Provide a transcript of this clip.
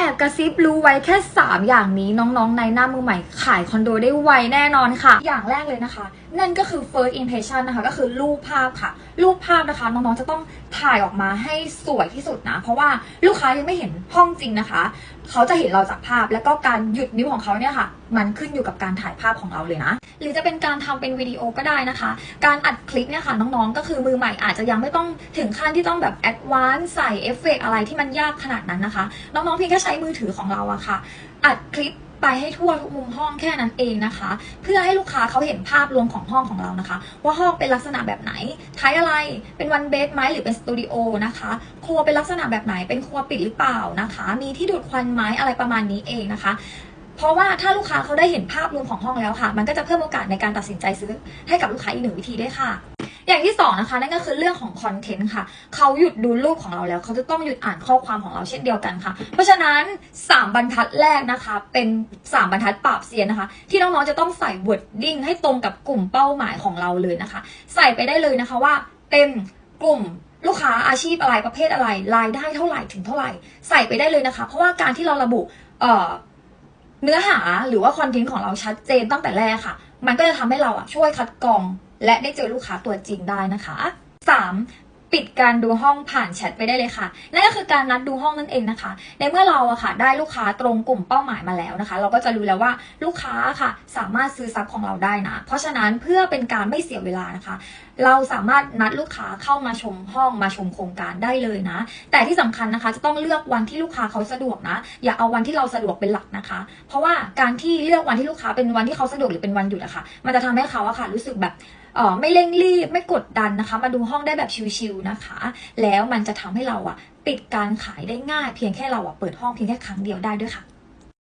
อบกระซิบรู้ไว้แค่ 3 อย่างนี้น้องๆ ในหน้ามือใหม่ขายคอนโดได้ไวแน่นอนค่ะ อย่างแรกเลยนะคะนั่นก็คือ first impression นะคะ ก็คือรูปภาพค่ะ รูปภาพนะคะ น้องๆจะต้องถ่ายออกมาให้สวยที่สุดนะ เพราะว่าลูกค้ายังไม่เห็นห้องจริงนะคะ เขาจะเห็นเราจากภาพ แล้วก็การหยุดนิ้วของเขาเนี่ยค่ะ มันขึ้นอยู่กับการถ่ายภาพของเราเลยนะ หรือจะเป็นการทำเป็นวิดีโอก็ได้นะคะ การอัดคลิปเนี่ยค่ะน้องๆ ก็คือมือใหม่อาจจะยังไม่ต้องถึงขั้นที่ต้องแบบแอดวานซ์ใส่เอฟเฟกต์อะไรที่มันยากขนาดนั้นนะคะ น้องๆเพียงแค่ใช้มือถือของเราอะค่ะ อัดคลิป ไปให้ทั่วทุกมุมห้องแค่นั้นเองนะคะ เพื่อให้ลูกค้าเขาเห็นภาพรวมของห้องของเรานะคะ ว่าห้องเป็นลักษณะแบบไหนท้ายอะไรเป็นวันเบสไหมหรือเป็นสตูดิโอนะคะครัวเป็นลักษณะแบบไหนเป็นครัวปิดหรือเปล่านะคะ มีที่ดูดควันไหมอะไรประมาณนี้เองนะคะเพราะว่าถ้าลูกค้าเขาได้เห็นภาพรวมของห้องแล้วค่ะ มันก็จะเพิ่มโอกาสในการตัดสินใจซื้อให้กับลูกค้าอีกหนึ่งวิธีด้วยค่ะ อย่างที่สองนะคะนั่นก็คือเรื่องของคอนเทนต์ค่ะ เขาหยุดดูรูปของเราแล้ว เขาจะต้องหยุดอ่านข้อความของเราเช่นเดียวกันค่ะ เพราะฉะนั้น 3 บรรทัดแรกนะคะ เป็น 3 บรรทัดปราบเซียนนะคะ ที่น้องๆจะต้องใส่ wording ให้ตรงกับกลุ่มเป้าหมายของเราเลยนะคะ ใส่ไปได้เลยนะคะว่าเป็นกลุ่มลูกค้าอาชีพอะไรประเภทอะไรรายได้เท่าไหร่ถึงเท่าไหร่ ใส่ไปได้เลยนะคะ เพราะว่าการที่เราระบุเเนื้อหาหรือว่าคอนเทนต์ของเราชัดเจนตั้งแต่แรกค่ะ มันก็จะทำให้เราอะช่วยคัดกรอง และได้เจอลูกค้าตัวจริงได้นะคะ 3. ปิดการดูห้องผ่านแชทไปได้เลยค่ะ นั่นก็คือการนัดดูห้องนั่นเองนะคะ ในเมื่อเราอะค่ะ ได้ลูกค้าตรงกลุ่มเป้าหมายมาแล้วนะคะ เราก็จะรู้แล้วว่าลูกค้าค่ะ สามารถซื้อซับของเราได้นะ เพราะฉะนั้นเพื่อเป็นการไม่เสียเวลานะคะ เราสามารถนัดลูกค้าเข้ามาชมห้องมาชมโครงการได้เลยนะ แต่ที่สำคัญนะคะ จะต้องเลือกวันที่ลูกค้าเขาสะดวกนะ อย่าเอาวันที่เราสะดวกเป็นหลักนะคะ เพราะว่าการที่เลือกวันที่ลูกค้าเป็นวันที่เขาสะดวกหรือเป็นวันหยุดอะค่ะ มันจะทำให้เขาอะค่ะ รู้สึกแบบไม่เร่งรีบไม่กดดันนะคะ มาดูห้องได้แบบชิลๆนะคะ แล้วมันจะทำให้เราอะปิดการขายได้ง่าย เพียงแค่เราอะเปิดห้องเพียงแค่ครั้งเดียวได้ด้วยค่ะ